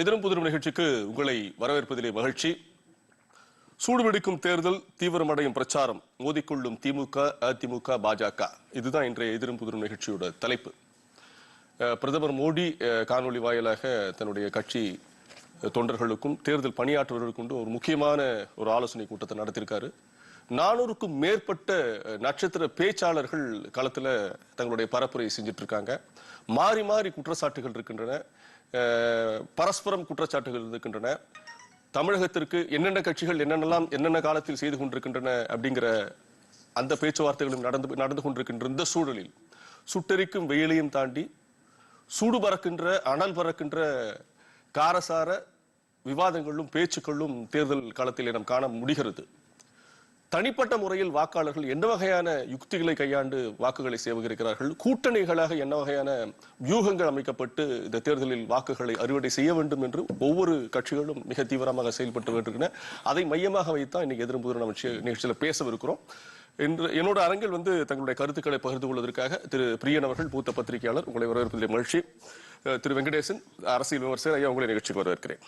எதிரும் புதிரும் நிகழ்ச்சிக்கு உங்களை வரவேற்பதிலே மகிழ்ச்சி. சூடுபிடிக்கும் தேர்தல் தீவிரமடையும் பிரச்சாரம் மோதிக்கொள்ளும் திமுக அதிமுக பாஜக. இதுதான் இன்றைய எதிரும் புதிரும் நிகழ்ச்சியோட தலைப்பு. பிரதமர் மோடி காணொலி காணொளி வாயிலாக தன்னுடைய கட்சி தொண்டர்களுக்கும் தேர்தல் பணியாற்றுவர்களுக்கும் ஒரு முக்கியமான ஒரு ஆலோசனை கூட்டத்தை நடத்தியிருக்காரு. நானூறுக்கும் மேற்பட்ட நட்சத்திர பேச்சாளர்கள் களத்தில் தங்களுடைய பரப்புரை செஞ்சுட்டு இருக்காங்க மாறி மாறி குற்றச்சாட்டுகள் இருக்கின்றன. பரஸ்பரம் குற்றச்சாட்டுகள் இருக்கின்றன. தமிழகத்திற்கு என்னென்ன கட்சிகள் என்னென்னலாம் என்னென்ன காலத்தில் செய்து கொண்டிருக்கின்றன அப்படிங்கிற அந்த பேச்சுவார்த்தைகளும் நடந்து நடந்து கொண்டிருக்கின்ற இந்த சூழலில் சுட்டெரிக்கும் வெயிலையும் தாண்டி சூடு பறக்கின்ற அனல் பறக்கின்ற காரசார விவாதங்களும் பேச்சுக்களும் தேர்தல் காலத்தில் நாம் காண முடிகிறது. தனிப்பட்ட முறையில் வாக்காளர்கள் என்ன வகையான யுக்திகளை கையாண்டு வாக்குகளை சேவகரிக்கிறார்கள்? கூட்டணிகளாக என்ன வகையான வியூகங்கள் அமைக்கப்பட்டு இந்த தேர்தலில் வாக்குகளை அறுவடை செய்ய வேண்டும் என்று ஒவ்வொரு கட்சிகளும் மிக தீவிரமாக செயல்பட்டு வருகின்றன. அதை மையமாக வைத்தான் இன்னைக்கு எதிர்ப்பு நம்ம நிகழ்ச்சியில் பேசவிருக்கிறோம். என்று என்னோட அரங்கில் வந்து தங்களுடைய கருத்துக்களை பகிர்ந்து கொள்வதற்காக திரு பிரியன் அவர்கள் மூத்த பத்திரிகையாளர் உங்களை வரவேற்பதில் மகிழ்ச்சி. திரு வெங்கடேசன் அரசியல் விமர்சகர் ஐயா உங்களை நிகழ்ச்சிக்கு வரவேற்கிறேன்.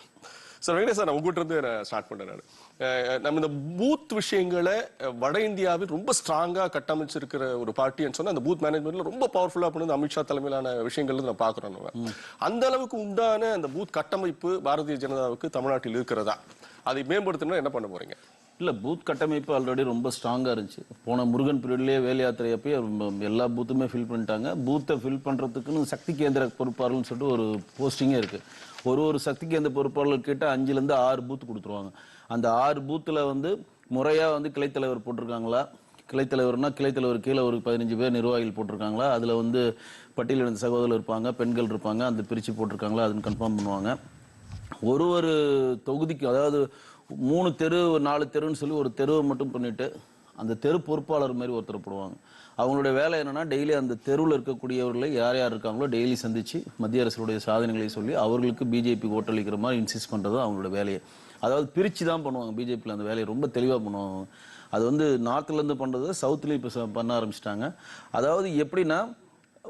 சார் வெங்கடேஷ் நான் உங்ககிட்ட இருந்து நான் ஸ்டார்ட் பண்ணேன் நான். நம்ம இந்த பூத் விஷயங்களை வட இந்தியாவில் ரொம்ப ஸ்ட்ராங்கா கட்டமைச்சிருக்கிற ஒரு பார்ட்டின்னு சொன்னா அந்த பூத் மேனேஜ்மெண்ட்ல ரொம்ப பவர்ஃபுல்லா பண்ணி அமித்ஷா தலைமையிலான விஷயங்கள் நான் பாக்குறோம் நம்ம அந்த அளவுக்கு உண்டான அந்த பூத் கட்டமைப்பு பாரதிய ஜனதாவுக்கு தமிழ்நாட்டில் இருக்கிறதா? அதை மேம்படுத்தணும்னா என்ன பண்ண போறீங்க? இல்லை பூத் கட்டமைப்பு ஆல்ரெடி ரொம்ப ஸ்ட்ராங்காக இருந்துச்சு. போன முருகன் பீரியட்லேயே வேல் யாத்திரை எல்லா பூத்துமே ஃபில் பண்ணிட்டாங்க. பூத்தை ஃபில் பண்ணுறதுக்குன்னு சக்தி கேந்திர பொறுப்பாளர்னு சொல்லிட்டு ஒரு போஸ்டிங்கே இருக்குது ஒரு ஒரு சக்தி கேந்திர பொறுப்பாளர் கிட்ட அஞ்சுலேருந்து ஆறு பூத் கொடுத்துருவாங்க. அந்த ஆறு பூத்தில் வந்து முறையாக வந்து கிளைத்தலைவர் போட்டிருக்காங்களா? கிளைத்தலைவர்னா கிளைத்தலைவர் கீழே ஒரு பதினஞ்சு பேர் நிர்வாகிகள் போட்டிருக்காங்களா? அதில் வந்து பட்டியலின சகோதரர் இருப்பாங்க பெண்கள் இருப்பாங்க அந்த பிரித்து போட்டிருக்காங்களா? அதுன்னு கன்ஃபார்ம் பண்ணுவாங்க. ஒரு ஒரு தொகுதிக்கு அதாவது மூணு தெரு ஒரு நாலு தெருன்னு சொல்லி ஒரு தெருவை மட்டும் பண்ணிட்டு அந்த தெரு பொறுப்பாளர் மாதிரி ஒருத்தர் போடுவாங்க. அவங்களுடைய வேலை என்னன்னா டெய்லி அந்த தெருவில் இருக்கக்கூடியவர்களை யார் யார் இருக்காங்களோ டெய்லி சந்திச்சு மத்திய அரசுடைய சாதனைகளை சொல்லி அவர்களுக்கு பிஜேபி ஓட்டளிக்கிற மாதிரி இன்சிஸ்ட் பண்ணுறது அவங்களோட வேலையை. அதாவது பிரித்து தான் பண்ணுவாங்க பிஜேபியில் அந்த வேலையை ரொம்ப தெளிவாக பண்ணுவாங்க. அது வந்து நார்த்துலேருந்து பண்ணுறது சவுத்துலேயும் இப்போ பண்ண ஆரம்பிச்சிட்டாங்க. அதாவது எப்படின்னா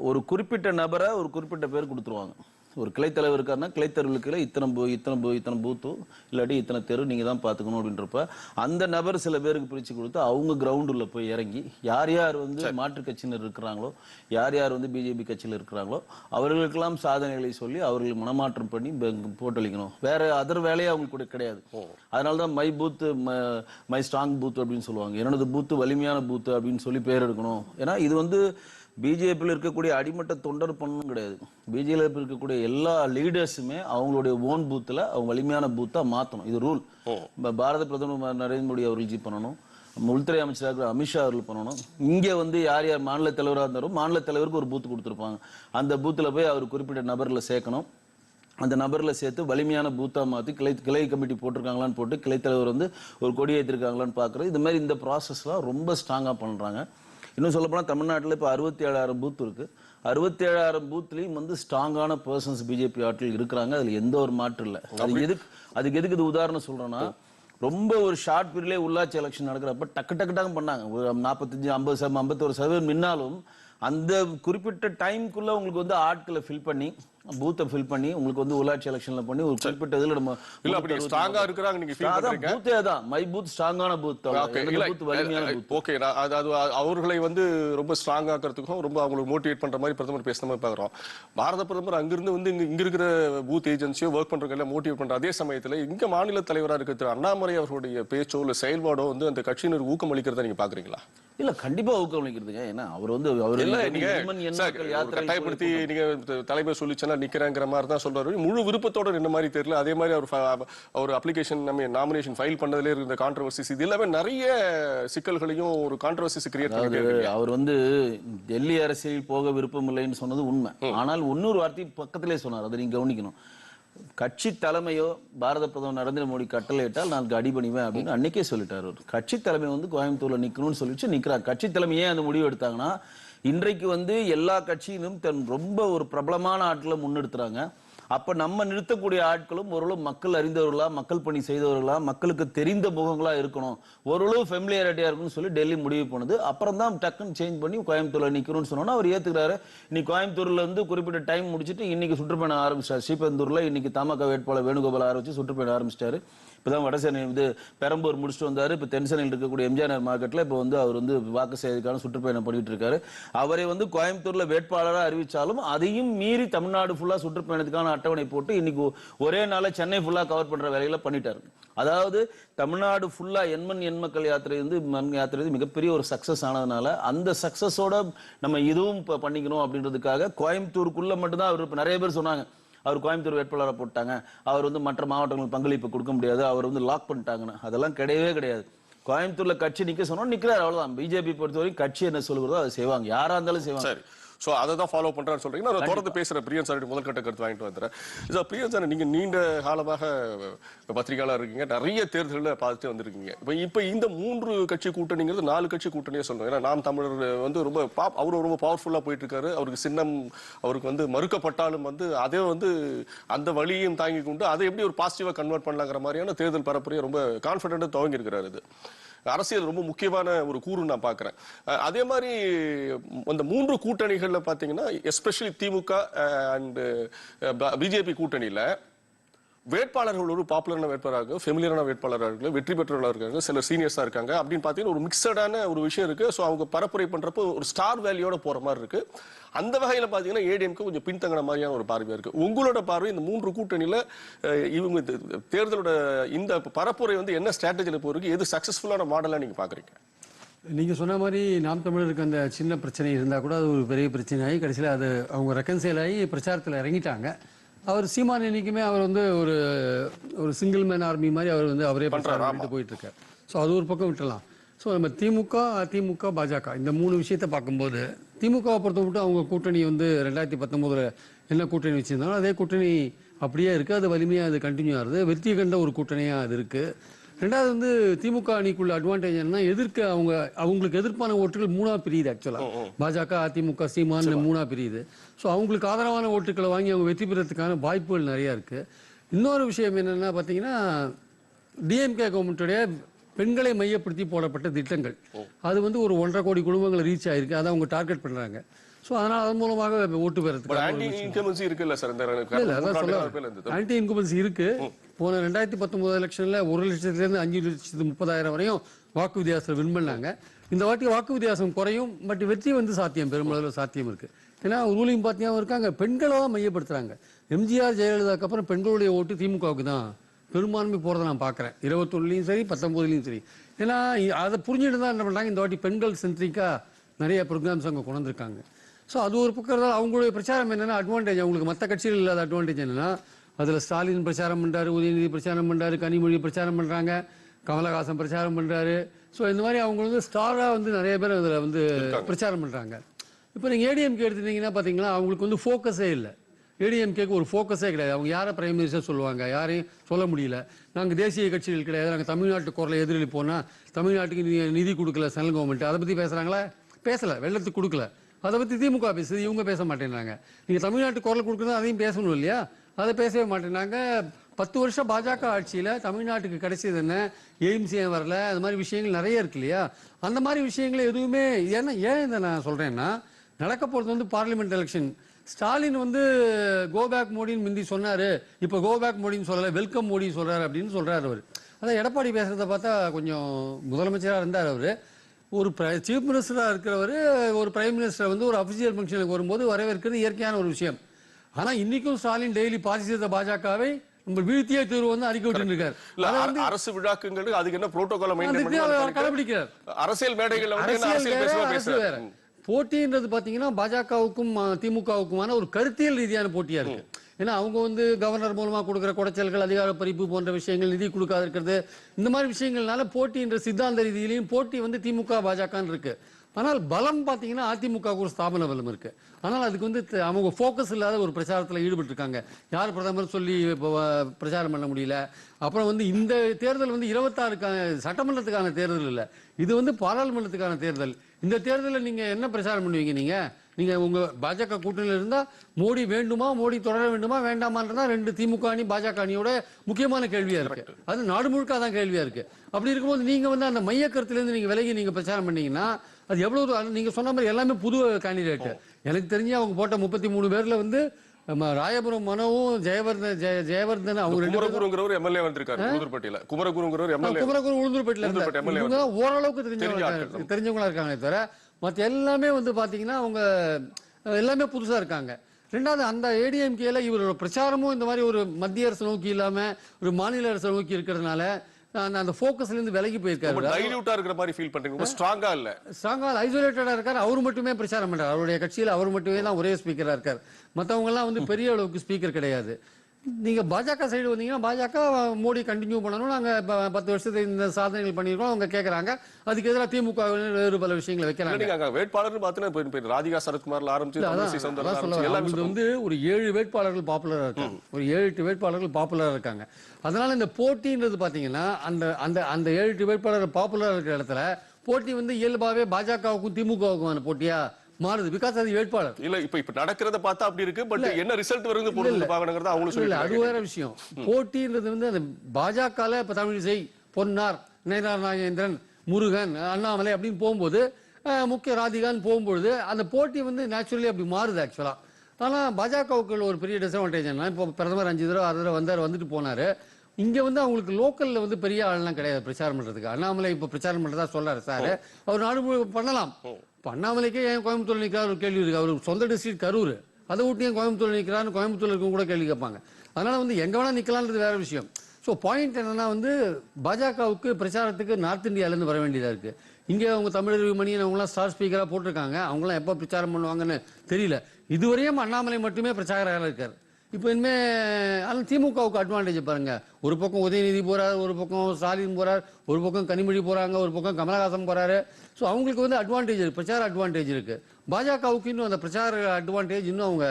ஒரு குறிப்பிட்ட நபரை ஒரு குறிப்பிட்ட பேர் கொடுத்துருவாங்க. ஒரு கிளைத்தலைவர் இருக்காருன்னா கிளைத்தலைவருக்குள்ள இத்தனை பூ இத்தனை பூ இத்தனை பூத்து இல்லாட்டி இத்தனை தெரு நீங்க தான் பாத்துக்கணும் அப்படின்றப்ப அந்த நபர் சில பேருக்கு பிரிச்சு கொடுத்து அவங்க கிரவுண்டுல போய் இறங்கி யார் யார் வந்து மாற்றுக் கட்சியினர் இருக்கிறாங்களோ யார் யார் வந்து பிஜேபி கட்சியில் இருக்கிறாங்களோ அவர்களுக்கெல்லாம் சாதனைகளை சொல்லி அவர்களை மனமாற்றம் பண்ணி போட்டளிக்கணும். வேற அதர் வேலையே அவங்களுக்கு கூட கிடையாது. அதனால தான் my booth my strong booth அப்படின்னு சொல்லுவாங்க. என்னோட பூத்து வலிமையான பூத்து அப்படின்னு சொல்லி பேர் எடுக்கணும். ஏன்னா இது வந்து பிஜேபியில் இருக்கக்கூடிய அடிமட்ட தொண்டர் பண்ணணும் கிடையாது. பிஜேபியில் இருக்கக்கூடிய எல்லா லீடர்ஸுமே அவங்களுடைய ஓன் பூத்தில் அவங்க வலிமையான பூத்தா மாற்றணும் இது ரூல் பாரத பிரதமர் நரேந்திர மோடி அவர்கள் பண்ணணும். உள்துறை அமைச்சராக இருக்கிற அமித்ஷா அவர்கள் பண்ணணும். இங்க வந்து யார் யார் மாநில தலைவராக இருந்தாரோ மாநில தலைவருக்கு ஒரு பூத் கொடுத்துருப்பாங்க. அந்த பூத்துல போய் அவர் குறிப்பிட்ட நபர்ல சேர்க்கணும். அந்த நபர்ல சேர்த்து வலிமையான பூத்தா மாத்தி கிளை கிளை கமிட்டி போட்டிருக்காங்களான்னு போட்டு கிளை தலைவர் வந்து ஒரு கொடி ஏற்றிருக்காங்களான்னு பார்க்குறது இது மாதிரி இந்த ப்ராசஸ்லாம் ரொம்ப ஸ்ட்ராங்கா பண்றாங்க. இன்னும் சொல்ல போனா தமிழ்நாட்டில் இப்போ அறுபத்தி ஏழாயிரம் பூத் இருக்கு. அறுபத்தி ஏழாயிரம் பூத்லயும் வந்து ஸ்ட்ராங்கான பர்சன்ஸ் பிஜேபி ஆட்கள் இருக்கிறாங்க. அதுல எந்த ஒரு மாற்றம் இல்லை. அது எதுக்கு அதுக்கு எதுக்கு இது உதாரணம் சொல்றேன்னா ரொம்ப ஒரு ஷார்ட் பீரியட்லேயே உள்ளாட்சி எலெக்ஷன் நடக்கிறப்ப டக்கு டக்கு டக்கு பண்ணாங்க. ஒரு நாற்பத்தஞ்சு ஐம்பது சதவீதம் ஐம்பத்தோரு சதவீதம் மின்னாலும் அந்த குறிப்பிட்ட டைம்குள்ள உங்களுக்கு வந்து ஆட்களை ஃபில் பண்ணி பூத்தை ஃபில் பண்ணி உங்களுக்கு வந்து உள்ளாட்சி எலெக்ஷன்ல பண்ணி ஒரு குறிப்பிட்ட இதுல நம்ம இல்ல அப்படி ஸ்ட்ராங்கா இருக்கிறாங்க நீங்க ஃபீல் பண்றீங்க பூத்தே தான். மை பூத் ஸ்ட்ராங்கான பூத் பூத் வலிமையான பூத் நான் அது அவர்களை வந்து ரொம்ப ஸ்ட்ராங் ஆக்கிறதுக்கும் ரொம்ப அவங்களுக்கு மோட்டிவேட் பண்ற மாதிரி பிரதமர் பேசுன மாதிரி பாக்குறோம் பாரத பிரதமர் அங்கிருந்து வந்து இங்க இங்க இருக்கிற பூத் ஏஜென்சியோ ஒர்க் பண்றவங்க எல்லாம் மோட்டிவேட் பண்ற அதே சமயத்துல இங்க மாநில தலைவரா இருக்கிற திரு அண்ணாமலை அவர்களுடைய பேச்சோ இல்ல செயல்பாடோ வந்து அந்த கட்சியினர் ஊக்கம் அளிக்கிறதா நீங்க பாக்குறீங்களா இல்ல கண்டிப்பா ஊக்கமளிக்கிறதுங்க. ஏன்னா அவர் வந்து அவர் இல்ல நீங்க கட்டாயப்படுத்தி நீங்க தலைமை சொல்லிச்சேன்னா நிக்கிறேங்கிற மாதிரி தான் சொல்றாரு. முழு விருப்பத்தோட நின்ன மாதிரி தெரியல. அதே மாதிரி அவர் அவர் அப்ளிகேஷன் நம்ம நாமினேஷன் ஃபைல் பண்ணதுல இருந்த கான்ட்ரவர்சிஸ் இது எல்லாமே நிறைய சிக்கல்களையும் ஒரு கான்ட்ரவர்சிஸ் கிரியேட் இருக்கு அவர் வந்து டெல்லி அரசியலில் போக விருப்பம் இல்லைன்னு சொன்னது உண்மை. ஆனால் இன்னொரு வார்த்தை பக்கத்திலே சொன்னார். அதை நீங்க கவனிக்கணும். கட்சி தலைமையோ பாரத பிரதமர் நரேந்திர மோடி கட்டளையிட்டால் நான் அடிபணிவேன் அப்படின்னு அன்னைக்கே சொல்லிட்டாரு கட்சி தலைமை வந்து கோயம்புத்தூர்ல நிக்கணும்னு சொல்லிச்சு நிக்கிறார். கட்சி தலைமை ஏன் அந்த முடிவு எடுத்தாங்கன்னா இன்றைக்கு வந்து எல்லா கட்சியிலும் தன் ரொம்ப ஒரு பிரபலமான ஆட்களை முன்னெடுத்துறாங்க. அப்ப நம்ம நிறுத்தக்கூடிய ஆட்களும் ஓரளவு மக்கள் அறிந்தவர்களா மக்கள் பணி செய்தவர்களா மக்களுக்கு தெரிந்த முகங்களா இருக்கணும். ஓரளவு ஃபெமிலியாரிட்டியா இருக்கும்னு சொல்லி டெல்லி முடிவு பண்ணுது. அப்புறம் தான் டக்குன்னு சேஞ்ச் பண்ணி கோயம்புத்தூர்ல நிற்கணும்னு சொன்னோன்னா அவர் ஏத்துக்கிறாரு. இன்னைக்கு கோயம்புத்தூர்ல இருந்து குறிப்பிட்ட டைம் முடிச்சுட்டு இன்னைக்கு சுற்றுப்பயணம் ஆரம்பிச்சிட்டார் ஸ்ரீபெருந்தூர்ல இன்னைக்கு தமாக வேட்பாளர் வேணுகோபால் ஆரம்பிச்சு சுற்றுப்பயணம் ஆரம்பிச்சிட்டாரு. இப்போ தான் வட வடசேனை இது பெரம்பூர் முடிச்சுட்டு வந்தார். இப்போ தென்சென்னையில் இருக்கக்கூடிய எம்ஜிஆர் மார்க்கெட்டில் இப்போ வந்து அவர் வந்து வாக்கு செய்வதற்கான சுற்றுப்பயணம் பண்ணிட்டு இருக்காரு அவரை வந்து கோயம்புத்தூரில் வேட்பாளராக அறிவித்தாலும் அதையும் மீறி தமிழ்நாடு ஃபுல்லாக சுற்றுப்பயணத்துக்கான அட்டவணை போட்டு இன்னைக்கு ஒரே நாளில் சென்னை ஃபுல்லாக கவர் பண்ணுற வேலைகளை பண்ணிட்டாரு. அதாவது தமிழ்நாடு ஃபுல்லாக எண்மண் எண்மக்கள் யாத்திரை வந்து மண் யாத்திரை வந்து மிகப்பெரிய ஒரு சக்ஸஸ் ஆனதுனால அந்த சக்ஸஸோட நம்ம இதுவும் இப்போ பண்ணிக்கணும் அப்படின்றதுக்காக கோயம்புத்தூருக்குள்ளே மட்டும்தான் அவர் இப்போ நிறைய பேர் சொன்னாங்க. அவர் கோயம்புத்தூர் வேட்பாளரை போட்டாங்க. அவர் வந்து மற்ற மாவட்டங்களுக்கு பங்களிப்பு கொடுக்க முடியாது. அவர் வந்து லாக் பண்ணிட்டாங்கன்னு அதெல்லாம் கிடையவே கிடையாது. கோயம்புத்தூர்ல கட்சி நிக்க சொன்னா நிக்கிறார் அவ்வளவுதான். பிஜேபி பொறுத்தவரைக்கும் கட்சி என்ன சொல்கிறதோ அதை செய்வாங்க. யாரா இருந்தாலும் செய்வாங்க. சோ அதை தான் ஃபாலோ பண்றான்னு சொல்றீங்க. நான் தொடர்ந்து பேசுற பிரியன் சார் முதல்கட்ட கருத்து வாங்கிட்டு வந்துறேன் சார் பிரியன் சார் நீங்க நீண்ட காலமாக பத்திரிகையாளர் இருக்கீங்க. நிறைய தேர்தல்களை பார்த்துட்டு வந்திருக்கீங்க. இப்போ இப்போ இந்த மூன்று கட்சி கூட்டணிங்கிறது நாலு கட்சி கூட்டணியே சொல்றோம். ஏன்னா நாம் தமிழர் வந்து ரொம்ப பா- அவரு ரொம்ப பவர்ஃபுல்லா போயிட்டு இருக்காரு அவருக்கு சின்னம் அவருக்கு வந்து மறுக்கப்பட்டாலும் வந்து அதே வந்து அந்த வழியையும் தாங்கி கொண்டு அதை எப்படி ஒரு பாசிட்டிவா கன்வெர்ட் பண்ணலாங்கிற மாதிரியான தேர்தல் பரப்புரையை ரொம்ப கான்பிடண்டா துவங்கி இருக்கிறாரு இது. அரசியல் ரொம்ப முக்கியமான ஒரு கூறுன்னு நான் பார்க்குறேன். அதே மாதிரி அந்த மூன்று கூட்டணிகள்ல பார்த்தீங்கன்னா எஸ்பெஷலி திமுக அண்டு பிஜேபி கூட்டணியில் வேட்பாளர்கள் ஒரு பாப்புலரான வேட்பாளராக ஃபெமிலியரான வேட்பாளராக இருக்கு வெற்றி பெற்றவர்களாக இருக்காங்க சில சீனியர்ஸாக இருக்காங்க அப்படின்னு பார்த்தீங்கன்னா ஒரு மிக்சடான ஒரு விஷயம் இருக்கு. ஸோ அவங்க பரப்புரை பண்ணுறப்போ ஒரு ஸ்டார் வேல்யூட போற மாதிரி இருக்கு. அந்த வகையில் பார்த்தீங்கன்னா ஏடிஎம்க்கு கொஞ்சம் பின்தங்கின மாதிரியான ஒரு பார்வை இருக்கு. உங்களோட பார்வை இந்த மூன்று கூட்டணியில் இவங்க தேர்தலோட இந்த பரப்புரை வந்து என்ன ஸ்ட்ராட்டஜியில் போயிருக்கு? எது சக்சஸ்ஃபுல்லான மாடலாக நீங்கள் பார்க்குறீங்க? நீங்கள் சொன்ன மாதிரி நாம் தமிழருக்கு அந்த சின்ன பிரச்சனை இருந்தால் கூட அது ஒரு பெரிய பிரச்சனையாகி கடைசியில் அது அவங்க ரெக்கன்சைல் ஆகி பிரச்சாரத்தில் இறங்கிட்டாங்க. அவர் சீமான் என்னைக்குமே அவர் வந்து ஒரு ஒரு சிங்கிள் மேன் ஆர்மி மாதிரி அவர் வந்து அவரே பண்ணிட்டு போயிட்டு இருக்கார் ஸோ அது ஒரு பக்கம் விட்டுலாம் ஸோ நம்ம திமுக அதிமுக பாஜக இந்த மூணு விஷயத்தை பார்க்கும்போது திமுகவை பொறுத்த மட்டும் அவங்க கூட்டணி வந்து ரெண்டாயிரத்தி பத்தொம்போதுல என்ன கூட்டணி வச்சிருந்தாலும் அதே கூட்டணி அப்படியே இருக்கு. அது வலிமையாக அது கண்டினியூ ஆகுது. வெற்றி கண்ட ஒரு கூட்டணியாக அது இருக்கு. ரெண்டாவது வந்து திமுக அணிக்குள்ள அட்வான்டேஜ் என்ன எதிர்க்க அவங்க அவங்களுக்கு எதிர்ப்பான ஓட்டுகள் மூணா பிரியுது ஆக்சுவலா பாஜக அதிமுக சீமான். மூணா பிரியுது. ஸோ அவங்களுக்கு ஆதரவான ஓட்டுகளை வாங்கி அவங்க வெற்றி பெறதுக்கான வாய்ப்புகள் நிறைய இருக்கு. இன்னொரு விஷயம் என்னன்னா பார்த்தீங்கன்னா டிஎம்கே கவர்மெண்ட்டுடைய பெண்களை மையப்படுத்தி போடப்பட்ட திட்டங்கள். அது வந்து ஒரு ஒன்றரை கோடி குடும்பங்களை ரீச் ஆயிருக்கு. அதை அவங்க டார்கெட் பண்றாங்க. ஸோ அதனால அதன் மூலமாக ஓட்டு பெறதுக்கு ஆன்டி இன்கமன்சி இருக்குல்ல சார் இந்த ஆன்டி இன்குபன்சி இருக்கு. போன ரெண்டாயிரத்தி பத்தொன்பது எலெக்ஷன்ல ஒரு லட்சத்துல இருந்து அஞ்சு லட்சத்து முப்பதாயிரம் வரையும் வாக்கு வித்தியாசத்தில் வின் பண்ணாங்க. இந்த வாட்டி வாக்கு வித்தியாசம் குறையும் பட் வெற்றி வந்து சாத்தியம் பெருமளவில் சாத்தியம் இருக்கு. ஏன்னா ரூலிங் பார்த்தியாவும் இருக்காங்க பெண்களை தான் மையப்படுத்துறாங்க. எம்ஜிஆர் ஜெயலலிதாக்கு அப்புறம் பெண்களுடைய ஓட்டு திமுகவுக்கு தான். பெரும்பான்மை போறதை நான் பார்க்குறேன் இருபத்தொன்னுலையும் சரி பத்தொன்பதுலையும் சரி. ஏன்னா அதை புரிஞ்சுட்டு தான் என்ன பண்றாங்க இந்த வாட்டி பெண்கள் சென்ட்ரிக்கா நிறைய ப்ரோக்ராம்ஸ் அங்கே கொண்டு வந்திருக்காங்க. ஸோ அது ஒரு பக்கம் இருந்தாலும் அவங்களுடைய பிரச்சாரம் என்னன்னா அட்வான்டேஜ் அவங்களுக்கு மற்ற கட்சிகள் இல்லாத அட்வான்டேஜ் என்னன்னா அதுல ஸ்டாலின் பிரச்சாரம் பண்றாரு உதயநிதி பிரச்சாரம் பண்றாரு கனிமொழி பிரச்சாரம் பண்றாங்க கமலஹாசன் பிரச்சாரம் பண்றாரு. ஸோ இந்த மாதிரி அவங்க வந்து ஸ்டாரா வந்து நிறைய பேர் அதுல வந்து பிரச்சாரம் பண்றாங்க. இப்போ நீங்க ஏடிஎம்கே எடுத்துட்டீங்கன்னா பாத்தீங்களா அவங்களுக்கு வந்து ஃபோக்கஸே இல்லை. ஏடிஎம்கேக்கு ஒரு ஃபோக்கஸே கிடையாது. அவங்க யாரை பிரைம் மினிஸ்டர் சொல்லுவாங்க யாரையும் சொல்ல முடியல. நாங்கள் தேசிய கட்சிகள் கிடையாது. நாங்கள் தமிழ்நாட்டு குரலை எதிரொலிப்போம்னா தமிழ்நாட்டுக்கு நிதி நிதி கொடுக்கல சென்ட்ரல் கவர்மெண்ட் அதை பற்றி பேசுகிறாங்களா பேசலை. வெள்ளத்துக்கு கொடுக்கல. அதை பற்றி திமுக பேசுது இவங்க பேச மாட்டேங்கிறாங்க நீங்கள் தமிழ்நாட்டு குரல் கொடுக்குறது அதையும் பேசணும் இல்லையா? அதை பேசவே மாட்டேங்கிறாங்க பத்து வருஷம் பாஜக ஆட்சியில் தமிழ்நாட்டுக்கு கிடைச்சது என்ன? எய்ம்ஸ் ஏன் வரல? அது மாதிரி விஷயங்கள் நிறைய இருக்கு இல்லையா? அந்த மாதிரி விஷயங்கள் எதுவுமே ஏன்னா ஏன் இதை நான் சொல்கிறேன்னா நடக்க போகிறது வந்து பார்லிமெண்ட் எலெக்ஷன் ஸ்டாலின் வந்து கோபேக் மோடின்னு முந்தி சொன்னாரு. இப்போ கோபேக் மோடின்னு சொல்லல. வெல்கம் மோடின்னு சொல்றாரு அப்படின்னு சொல்றாரு அவர். அதான் எடப்பாடி பேசுறத பார்த்தா கொஞ்சம் முதலமைச்சரா இருந்தார் அவரு. ஒரு சீஃப் மினிஸ்டரா இருக்கிறவர் ஒரு பிரைம் மினிஸ்டர் வந்து ஒரு அபிஷியல் ஃபங்க்ஷனுக்கு வரும்போது வரவேற்கிறது இயற்கையான ஒரு விஷயம். ஆனா இன்னைக்கும் ஸ்டாலின் டெய்லி பாசிச பாஜகவை நம்ம வீழ்த்தியே தீர்வு வந்து அறிக்கை விட்டு அரசு விழாக்குங்கிறது அதுக்கு என்ன புரோட்டோகால கடைபிடிக்கிறார் அரசியல். பேசுறேன் போட்டின்றது பாத்தீங்கன்னா பாஜகவுக்கும் திமுகவுக்குமான ஒரு கருத்தியல் ரீதியான போட்டியா இருக்கு. ஏன்னா அவங்க வந்து கவர்னர் மூலமாக கொடுக்குற குடைச்சல்கள் அதிகார பறிப்பு போன்ற விஷயங்கள் நிதி கொடுக்காது இருக்கிறது இந்த மாதிரி விஷயங்கள்னால போட்டின்ற சித்தாந்த ரீதியிலையும் போட்டி வந்து திமுக பாஜகன்னு இருக்கு. ஆனால் பலம் பார்த்தீங்கன்னா அதிமுகவுக்கு ஒரு ஸ்தாபன பலம் இருக்கு. ஆனால் அதுக்கு வந்து த- அவங்க ஃபோக்கஸ் இல்லாத ஒரு பிரச்சாரத்தில் ஈடுபட்டு இருக்காங்க யார் பிரதமர் சொல்லி இப்போ, பிரச்சாரம் பண்ண முடியல? அப்புறம் வந்து இந்த தேர்தல் வந்து இருபத்தாறுக்கான சட்டமன்றத்துக்கான தேர்தல் இல்லை. இது வந்து பாராளுமன்றத்துக்கான தேர்தல். இந்த தேர்தலில் நீங்கள் என்ன பிரச்சாரம் பண்ணுவீங்க நீங்கள் நீங்க உங்க பாஜக கூட்டணியில் இருந்தா மோடி வேண்டுமா மோடி தொடர வேண்டுமா வேண்டாமான்றதா ரெண்டு திமுக அணி பாஜக அணியோட முக்கியமான கேள்வியா இருக்கு. அது நாடு முழுக்க அதான் கேள்வியா இருக்கு. அப்படி இருக்கும்போது நீங்க வந்து அந்த மைய கருத்துல இருந்து நீங்க விலகி நீங்க பிரச்சாரம் பண்ணீங்கன்னா அது எவ்வளவு தூரம் நீங்க சொன்ன மாதிரி எல்லாமே புது கேண்டிடேட் எனக்கு தெரிஞ்சு அவங்க போட்ட முப்பத்தி மூணு பேர்ல வந்து நம்ம ராயபுரம் மனோவும் ஜெயவர்தன் ஜெய ஜெயவர்தன் அவங்க குமரகுருங்கிறவர் எம்எல்ஏ வந்திருக்காரு புதுப்பட்டியில குமரகுருங்கிறவர் எம்எல்ஏ குமரகுரு உளுந்தூர்பேட்டில் உளுந்தூர்பேட்டை இருந்தார் MLA இவங்க தான் ஓரளவுக்கு தெரிஞ்ச தெரிஞ்சவங்க இருக்காங்க. தெரிஞ்சவங்களா இருக்காங்களே தவிர மற்ற எல்லாமே வந்து பாத்தீங்கன்னா அவங்க எல்லாமே புதுசா இருக்காங்க. ரெண்டாவது அந்த ஏடிஎம்கேல இவரோட பிரச்சாரமும் இந்த மாதிரி ஒரு மத்திய அரசு நோக்கி இல்லாம ஒரு மாநில அரசு நோக்கி இருக்கிறதுனால அந்த அந்த ஃபோக்கஸ்ல இருந்து விலகி போயிருக்காரு. டைல்யூட்டா இருக்கிற மாதிரி ஃபீல் பண்றீங்க. ரொம்ப ஸ்ட்ராங்கா இல்ல? ஸ்ட்ராங்கா ஐசோலேட்டடா இருக்காரு. அவர் மட்டுமே பிரச்சாரம் பண்றாரு. அவருடைய கட்சியில அவர் மட்டுமே தான் ஒரே ஸ்பீக்கரா இருக்காரு. மத்தவங்க எல்லாம் வந்து பெரிய அளவுக்கு ஸ்பீக்கர் கிடையாது. நீங்க பாஜக சைடு வந்தீங்கன்னா பாஜக மோடி கண்டினியூ பண்ணணும். நாங்க ப- பத்து வருஷத்துக்கு இந்த சாதனைகள் பண்ணியிருக்கோம். அவங்க கேக்குறாங்க. அதுக்கு எதிராக திமுக வேறு பல விஷயங்களை வைக்கிறாங்க. நீங்க அங்க வேட்பாளர் பார்த்தீங்கன்னா இப்ப- இப்ப ராதிகா சரத்குமார்ல ஆரம்பிச்சு அவங்களுக்கு வந்து ஒரு ஏழு வேட்பாளர்கள் பாப்புலரா இருக்காங்க. ஒரு ஏழு எட்டு வேட்பாளர்கள் பாப்புலரா இருக்காங்க. அதனால இந்த போட்டின்றது பாத்தீங்கன்னா அந்த அந்த அந்த ஏழு எட்டு வேட்பாளர்கள் பாப்புலரா இருக்கிற இடத்துல போட்டி வந்து இயல்பாவே பாஜகவுக்கும் திமுகவுக்குமான போட்டியா? மாறுது. பிகாஸ் அது வேட்பாளர். இல்ல இப்ப இப்ப நடக்கிறத பார்த்தா அப்படி இருக்கு. பட் என்ன ரிசல்ட் வருது பொறுத்து பாக்கணுங்கிறத அவங்களும் இல்ல அது சொல்லி வேற விஷயம். போட்டின்றது வந்து அந்த பாஜகல இப்ப தமிழிசை பொன்னார் நேதார் நாகேந்திரன் முருகன் அண்ணாமலை அப்படின்னு போகும்போது முக்கிய ராதிகான்னு போகும்பொழுது அந்த போட்டி வந்து நேச்சுரலி அப்படி மாறுது ஆக்சுவலா ஆனா பாஜகவுக்கு ஒரு பெரிய டிஸ்அட்வான்டேஜ் என்ன இப்போ பிரதமர் அஞ்சு தடவை ஆறு தடவை வந்தார் வந்துட்டு போனாரு. இங்க வந்து அவங்களுக்கு லோக்கல்ல வந்து பெரிய ஆள்லாம் கிடையாது பிரச்சாரம் பண்றதுக்கு. அண்ணாமலை இப்ப பிரச்சாரம் பண்றதா சொல்றாரு சார். அவர் நாடு பண்ணலாம். இப்போ அண்ணாமலைக்கே ஏன் கோயம்புத்தூர் நிற்கிறார் ஒரு கேள்வி இருக்கு. அவர் சொந்த டிஸ்ட்ரிக்ட் கரூர். அதை விட்டு ஏன் கோயம்புத்தூர் நிற்கிறான்னு கோயம்புத்தூர் இருக்கும் கூட கேள்வி கேட்பாங்க. அதனால் வந்து எங்கே வேணால் நிற்கலான்றது வேற விஷயம். ஸோ பாயிண்ட் என்னன்னா வந்து பாஜகவுக்கு பிரச்சாரத்துக்கு நார்த் இந்தியாவிலேருந்து வர வேண்டியதாக இருக்குது இங்கே அவங்க தமிழர் மணியன் அவங்களாம் ஸ்டார் ஸ்பீக்கராக போட்டிருக்காங்க. அவங்களாம் எப்போ பிரச்சாரம் பண்ணுவாங்கன்னு தெரியல. இதுவரையும் அண்ணாமலை மட்டுமே பிரச்சாரகராக இருக்கார். இப்போ இனிமே ஆனால் திமுகவுக்கு அட்வான்டேஜ் பாருங்க. ஒரு பக்கம் உதயநிதி போறார் ஒரு பக்கம் ஸ்டாலின் போறார் ஒரு பக்கம் கனிமொழி போறாங்க ஒரு பக்கம் கமலஹாசன் போறாரு. ஸோ அவங்களுக்கு வந்து அட்வான்டேஜ் இருக்கு பிரச்சார அட்வான்டேஜ் இருக்கு. பாஜகவுக்கு இன்னும் அந்த பிரச்சார அட்வான்டேஜ் இன்னும் அவங்க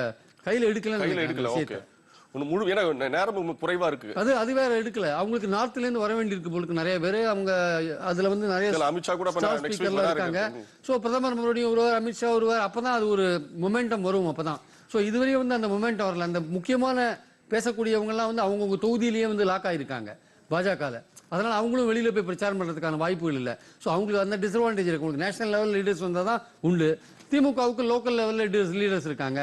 கையில் எடுக்கலன்னு கையில எடுக்கல ஓகே. ஒன்னு முழு ஏன்னா நேரம் குறைவா இருக்கு. அது அது வேற எடுக்கல. அவங்களுக்கு நார்த்ல இருந்து வர வேண்டியிருக்கு போலுக்கு நிறைய பேர். அவங்க அதுல வந்து நிறைய அமித்ஷா கூட. இருக்காங்க. சோ பிரதமர் மறுபடியும் வருவார் அமித்ஷா வருவார். அப்பதான் அது ஒரு மொமெண்டம் வரும் அப்பதான். சோ இதுவரையும் வந்து அந்த மொமெண்டம் வரல. அந்த முக்கியமான பேசக்கூடியவங்க எல்லாம் வந்து அவங்கவுங்க தொகுதியிலேயே வந்து லாக் ஆயிருக்காங்க பாஜகல. அதனால அவங்களும் வெளியில போய் பிரச்சாரம் பண்றதுக்கான வாய்ப்புகள் இல்ல. சோ அவங்களுக்கு அந்த டிஸ்அட்வான்டேஜ் இருக்கு. உங்களுக்கு நேஷனல் லெவல் லீடர்ஸ் வந்தா தான் உண்டு. திமுகவுக்கு லோக்கல் லெவல் லீடர்ஸ் லீடர்ஸ் இருக்காங்க.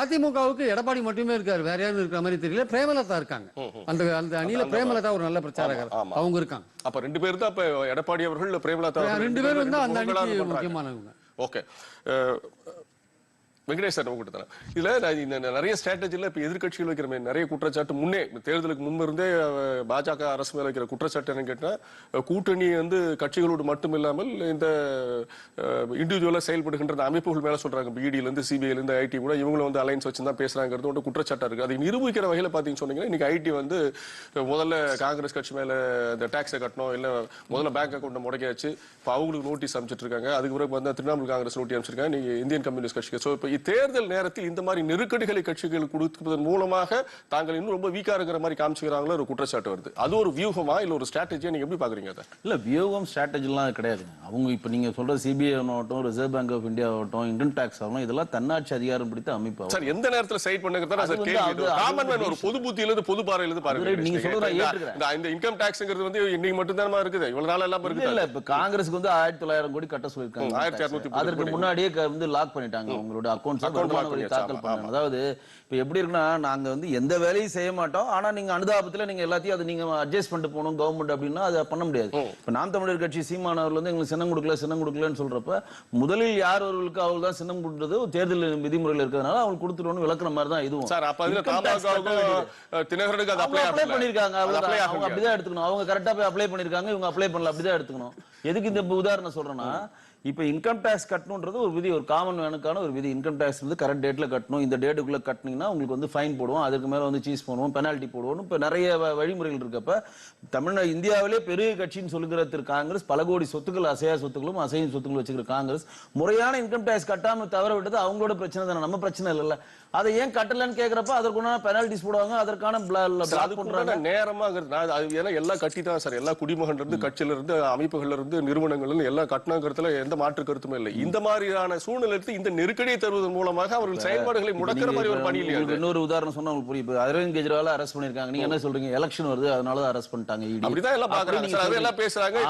அதிமுகவுக்கு எடப்பாடி மட்டுமே இருக்காரு. வேற யாரும் இருக்கிற மாதிரி தெரியல. பிரேமலதா இருக்காங்க. அந்த அந்த அணியில பிரேமலதா ஒரு நல்ல பிரச்சாரகர். அவங்க இருக்காங்க. அப்ப ரெண்டு பேர் தான் இப்ப எடப்பாடி அவர்கள் பிரேமலதா ரெண்டு பேரும் வந்து அந்த அணிக்கு. முக்கியமானவங்க. ஓகே. வெங்கடேஷ் சார் உங்ககிட்ட தரேன். இதுல நான் இந்த நிறைய ஸ்ட்ராட்டஜில இப்ப எதிர்கட்சிகள் வைக்கிற மாதிரி நிறைய குற்றச்சாட்டு முன்னே தேர்தலுக்கு முன்பிருந்தே பாஜக அரசு மேல வைக்கிற குற்றச்சாட்டு என்னன்னு கேட்டா கூட்டணி வந்து கட்சிகளோடு மட்டும் இல்லாமல் இந்த இண்டிவிஜுவலா செயல்படுகின்ற அந்த அமைப்புகள் மேல சொல்றாங்க. பிடில இருந்து சிபிஐல இருந்து ஐடி கூட இவங்களும் வந்து அலைன்ஸ் வச்சு தான் பேசுறாங்கிறது ஒன்று குற்றச்சாட்டா இருக்கு. அதை நிரூபிக்கிற வகையில பாத்தீங்கன்னு சொன்னீங்கன்னா இன்னைக்கு ஐடி வந்து முதல்ல காங்கிரஸ் கட்சி மேல இந்த டாக்ஸை கட்டணும் இல்ல முதல்ல பேங்க் அக்கௌண்ட் முடக்கியாச்சு. இப்ப அவங்களுக்கு நோட்டீஸ் அமைச்சிட்டு இருக்காங்க. அதுக்கு பிறகு வந்து திரிணாமுல் காங்கிரஸ் நோட்டீஸ் அமைச்சிருக்காங்க. நீங்க இந்தியன் கம்யூனிஸ்ட் கட்சிக்கு. ஸோ இப்போ தேர்தல் நேரத்தில் இந்த மாதிரி நெருக்கடிகளை கட்சிகள் கொடுப்பதன் மூலமாக தாங்கள் இன்னும் ரொம்ப வீக்கா இருக்கிற மாதிரி காமிச்சுக்கிறாங்களோ ஒரு குற்றச்சாட்டு வருது. அது ஒரு வியூகமா இல்ல ஒரு ஸ்ட்ராட்டஜியா நீங்க எப்படி பாக்குறீங்க அதை? இல்ல வியூகம் ஸ்ட்ராட்டஜிலாம் கிடையாதுங்க அவங்க இப்ப நீங்க சொல்ற சிபிஐ ஆகட்டும் ரிசர்வ் பேங்க் ஆஃப் இந்தியா ஆகட்டும் இன்கம் டேக்ஸ் ஆகட்டும் இதெல்லாம் தன்னாட்சி அதிகாரம் பிடித்த அமைப்பு ஆகும். சார் எந்த நேரத்துல சைட் பண்ணுங்கிறத அது சார் கேள்வி காமன் மேன் ஒரு பொது புத்தியில இருந்து பொது பார்வையில இருந்து பாருங்க நீங்க சொல்றத நான் இந்த- இன்கம் டாக்ஸ்ங்கிறது வந்து இன்னைக்கு மட்டும் தானமா இருக்குது? இவ்வளவு நாள் எல்லாம் இருக்குது இல்ல இப்ப காங்கிரஸ்க்கு வந்து ஆயிரத்தி தொள்ளாயிரம் கோடி கட்ட சொல்லிருக்காங்க 1230 அதற்கு. முன்னாடியே வந்து லாக் பண்ணிட்டாங்க உங்களோட அக்கௌண்ட்ஸ் வருமான வரி தாக்கல் பண்ணாங்க அதாவது இப்ப எப்படி இருக்குன்னா நாங்க வந்து எந்த வேலையும் செய்ய மாட்டோம். ஆனா நீங்க அனுதாபத்துல நீங்க எல்லாத்தையும் அதை நீங்க அட்ஜஸ்ட் பண்ணிட்டு போகணும் கவர்மெண்ட் அப்படின்னா அதை பண்ண முடியாது. இப்ப நாம் தமிழர் கட்சி சீமான் அவர்கள் வந்து எங்களுக்கு சின்னம் கொடுக்கல சின்னம் கொடுக்கலன்னு சொல்றப்ப முதலில் யார் அவர்களுக்கு அவர்கள் தான் சின்னம் கொடுத்தது தேர்தல் விதிமுறையில் இருக்கிறதுனால அவங்களுக்கு கொடுத்துருவோம்னு விளக்குற மாதிரி தான் இதுவும். சார் அப்ப தினகரனுக்கு அது அவங்க அப்ளை பண்ணிருக்காங்க அவங்க அப்படிதான் எடுத்துக்கணும். அவங்க கரெக்டா போய் அப்ளை பண்ணிருக்காங்க இவங்க அப்ளை பண்ணல அப்படிதான் எடுத்துக்கணும். எதுக்கு இந்த உதாரணம் சொல்றேன்னா இப்போ இன்கம் டேக்ஸ் கட்டணுன்றது ஒரு விதி ஒரு காமன் மேனுக்கான ஒரு விதி. இன்கம் டேக்ஸ் வந்து கரெக்ட் டேட்டில் கட்டணும். இந்த டேட்டுக்குள்ள கட்டினீங்கன்னா உங்களுக்கு வந்து ஃபைன் போடுவோம். அதுக்கு மேலே வந்து சீஸ் பண்ணுவோம் பெனால்ட்டி போடுவோம் இப்போ நிறைய வழிமுறைகள் இருக்கப்ப தமிழ்நாடு இந்தியாவிலே பெரிய கட்சின்னு சொல்லுகிற திரு காங்கிரஸ் பல கோடி சொத்துக்கள் அசையா சொத்துக்களும் அசையும் சொத்துக்களும் வச்சுக்கிற காங்கிரஸ். முறையான இன்கம் டேக்ஸ் கட்டாமல் தவற விட்டது அவங்களோட பிரச்சனை தானே. நம்ம பிரச்சனை இல்லைல்ல. அதை ஏன் கட்டலன்னு கேக்குறப்ப அதற்குண்டான பெனால்டிஸ் போடுவாங்க. அதற்கான நான் அது ஏன்னா எல்லாம் கட்டி தான் சார். எல்லா குடிமகன்ல இருந்து கட்சியில இருந்து அமைப்புகள்ல இருந்து நிறுவனங்கள்ல இருந்து எல்லாம் கட்டணங்கிறதுல எந்த மாற்று கருத்துமே இல்லை. இந்த மாதிரியான சூழ்நிலைக்கு இந்த நெருக்கடியை தருவதன் மூலமாக அவர்கள் செயல்பாடுகளை முடக்கிற மாதிரி ஒரு பணி இல்லையா? இன்னொரு உதாரணம் சொன்னா உங்களுக்கு புரியும் அரவிந்த் கெஜ்ரிவால் அரெஸ்ட் பண்ணிருக்காங்க நீங்க என்ன சொல்றீங்க? எலெக்ஷன் வருது. அதனால தான் அரெஸ்ட் பண்ணிட்டாங்க ED. அப்படிதான் எல்லாம் பாக்குறாங்க. சார். அதெல்லாம் பேசுறாங்க.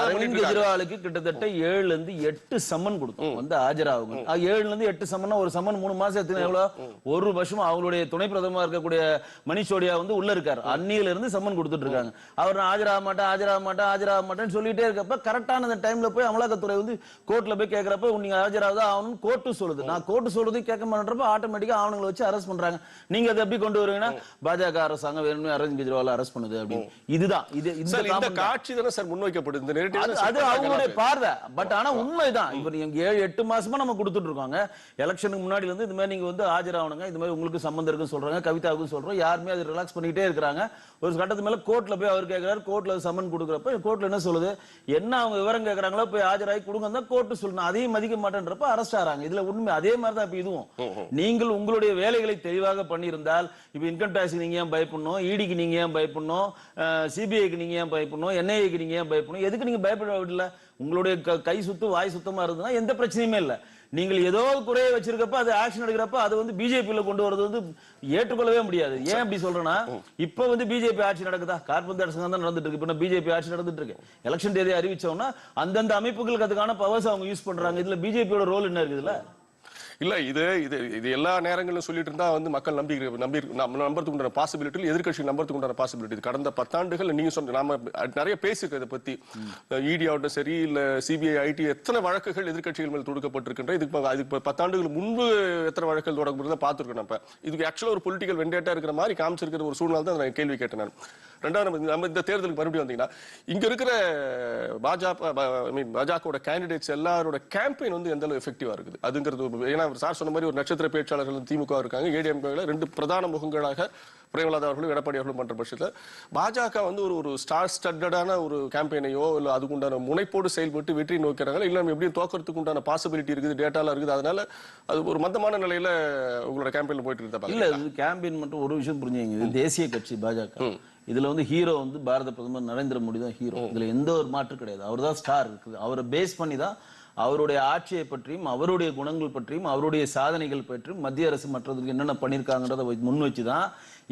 அரவிந்த். கெஜ்ரிவாலுக்கு கிட்டத்தட்ட ஏழுல இருந்து எட்டு சம்மன் கொடுத்தோம். வந்து ஆஜராகுங்க. ஏழுல இருந்து எட்டு சம்மன்னா ஒரு சம்மன் மூணு மாசம் எத்தனை எவ்வளவு ஒரு வருஷம் அவங்களுடைய துணை பிரதமர் இருக்கக்கூடிய மணிஷ் சோடியா வந்து உள்ள இருக்காரு. அன்னியில இருந்து சம்மன் கொடுத்துட்டு இருக்காங்க. அவர் நான் ஆஜராக மாட்டேன் ஆஜராக மாட்டேன் ஆஜராக மாட்டேன்னு சொல்லிட்டே இருக்கப்ப கரெக்டான அந்த டைம்ல போய் அமலாக்கத்துறை வந்து கோர்ட்ல போய் கேக்குறப்ப நீங்க ஆஜராக ஆகணும் கோர்ட்டு சொல்லுது. நான் கோர்ட்டு சொல்றதையும் கேட்க மாட்டேன்றப்ப ஆட்டோமேட்டிக்கா ஆவணங்களை வச்சு அரெஸ்ட் பண்றாங்க. நீங்க அதை எப்படி கொண்டு வருவீங்கன்னா பாஜக அரசாங்கம் வேணும்னு அரவிந்த் கெஜ்ரிவால் அரெஸ்ட் பண்ணுது அப்படின்னு. இதுதான். இது இந்த. காட்சி தானே சார் முன்வைக்கப்படுது இந்த அது அவங்களுடைய பார்வை. பட் ஆனா உண்மைதான். இப்ப நீங்க ஏழு எட்டு மாசமா நம்ம கொடுத்துட்டு இருக்கோங்க. எலெக்ஷனுக்கு முன்னாடி வந்து இந்த மாதிரி நீங்க வந்து ஆஜராகணுங்க இந்த மாதிரி உங்களுக்கு சம்பந்தம் இருக்குன்னு சொல்றாங்க கவிதாவுக்கும் சொல்றோம். யாருமே அது ரிலாக்ஸ் பண்ணிட்டே இருக்காங்க ஒரு கட்டத்து மேல கோர்ட்ல போய் அவர் கேட்கிறாரு கோர்ட்ல சம்மன் கொடுக்குறப்ப கோர்ட்ல என்ன சொல்லுது? என்ன அவங்க விவரம் கேட்கறாங்களோ போய் ஆஜராகி கொடுங்க தான் கோர்ட் சொல்லணும் அதையும் மதிக்க மாட்டேன்றப்ப அரெஸ்ட் ஆறாங்க. இதுல உண்மை அதே மாதிரி தான் இப்ப இதுவும். நீங்கள் உங்களுடைய வேலைகளை தெளிவாக பண்ணியிருந்தால் இப்ப இன்கம் டேக்ஸ் நீங்க ஏன் பயப்படணும்? இடிக்கு நீங்க ஏன் பயப்படணும்? சிபிஐக்கு நீங்க ஏன் பயப்படணும்? என்ஐஏக்கு நீங்க ஏன் பயப்படணும்? எதுக்கு நீங்க பயப்பட விடல உங்களுடைய க- கை சுத்து வாய் சுத்தமா இருந்ததுன்னா எந்த பிரச்சனையுமே இல்ல. நீங்கள் ஏதோ குறைய வச்சிருக்கப்ப அது ஆக்ஷன் எடுக்கிறப்ப அது வந்து பிஜேபியில கொண்டு வரது வந்து ஏற்றுக்கொள்ளவே முடியாது. ஏன் அப்படி சொல்றேன்னா இப்ப வந்து பிஜேபி ஆட்சி நடக்குதா? கார்பன் அரசாங்கம் தான் நடந்துட்டு இருக்கு. இப்ப பிஜேபி ஆட்சி நடந்துட்டு இருக்கு. எலெக்ஷன் தேதி அறிவிச்சோம்னா அந்தந்த அமைப்புகளுக்கு அதுக்கான பவர்ஸ் அவங்க யூஸ் பண்றாங்க. இதுல பிஜேபியோட ரோல் என்ன இருக்குதுல்ல இல்ல இது இது இது எல்லா நேரங்களிலும் சொல்லிட்டு இருந்தா வந்து மக்கள் நம்பி நம்பி நம்ம நம்பறதுக்கு உண்டான பாசிபிலிட்டி எதிர்க்கட்சி நம்பறதுக்கு உண்டான பாசிபிலிட்டி கடந்த பத்தாண்டுகள் நீங்க சொன்ன நாம நிறைய பேசியிருக்கோம் இதை பத்தி. இடி ஆகட்டும் சரி இல்ல சிபிஐ ஐடி எத்தனை வழக்குகள் எதிர்க்கட்சிகள் மேல் தொடுக்கப்பட்டிருக்கின்ற இதுக்கு அதுக்கு பத்தாண்டுகள் முன்பு எத்தனை வழக்குகள் தொடங்கப்படுறத பார்த்துருக்கோம் நம்ம. இதுக்கு ஆக்சுவலா ஒரு பொலிட்டிக்கல் வெண்டேட்டா இருக்கிற மாதிரி காமிச்சிருக்கிற ஒரு சூழ்நிலை தான் நான் கேள்வி கேட்டேன் நான். ரெண்டாவது நம்ம இந்த- நம்ம இந்த தேர்தலுக்கு மறுபடியும் வந்தீங்கன்னா இங்க இருக்கிற பாஜக ஐ மீன் பாஜகவோட கேண்டிடேட்ஸ் எல்லாரோட கேம்பெயின் வந்து எந்த அளவு எஃபெக்டிவா இருக்குது? அதுங்கிறது ஏன்னா சார் சொன்ன மாதிரி ஒரு நட்சத்திர பேச்சாளர்கள் திமுக இருக்காங்க. ஏடிஎம்கேல ரெண்டு பிரதான முகங்களாக பிரேமலதா அவர்களும் எடப்பாடி அவர்களும் பண்ற பட்சத்தில் பாஜக வந்து ஒரு ஒரு ஸ்டார் ஸ்டட்டடான ஒரு கேம்பெயினையோ இல்ல அதுக்குண்டான முனைப்போடு செயல்பட்டு வெற்றி நோக்கிறாங்க இல்ல நம்ம எப்படியும் தோக்கறதுக்கு உண்டான பாசிபிலிட்டி இருக்குது டேட்டாலாம் இருக்குது. அதனால அது ஒரு மந்தமான நிலையில உங்களோட கேம்பெயின்ல போயிட்டு இருந்தா இல்ல இது கேம்பெயின் மட்டும் ஒரு விஷயம் புரிஞ்சுங்க. இது தேசிய கட்சி பாஜக. இதுல வந்து ஹீரோ வந்து பாரத பிரதமர் நரேந்திர மோடி தான் ஹீரோ இதுல எந்த ஒரு மாற்று கிடையாது. அவர் தான் ஸ்டார் இருக்குது. அவரை பேஸ் பண்ணி தான் அவருடைய ஆட்சியை பற்றியும் அவருடைய குணங்கள் பற்றியும் அவருடைய சாதனைகள் பற்றியும் மத்திய அரசு மற்றதுக்கு என்னென்ன பண்ணியிருக்காங்கன்றத முன் வச்சு தான்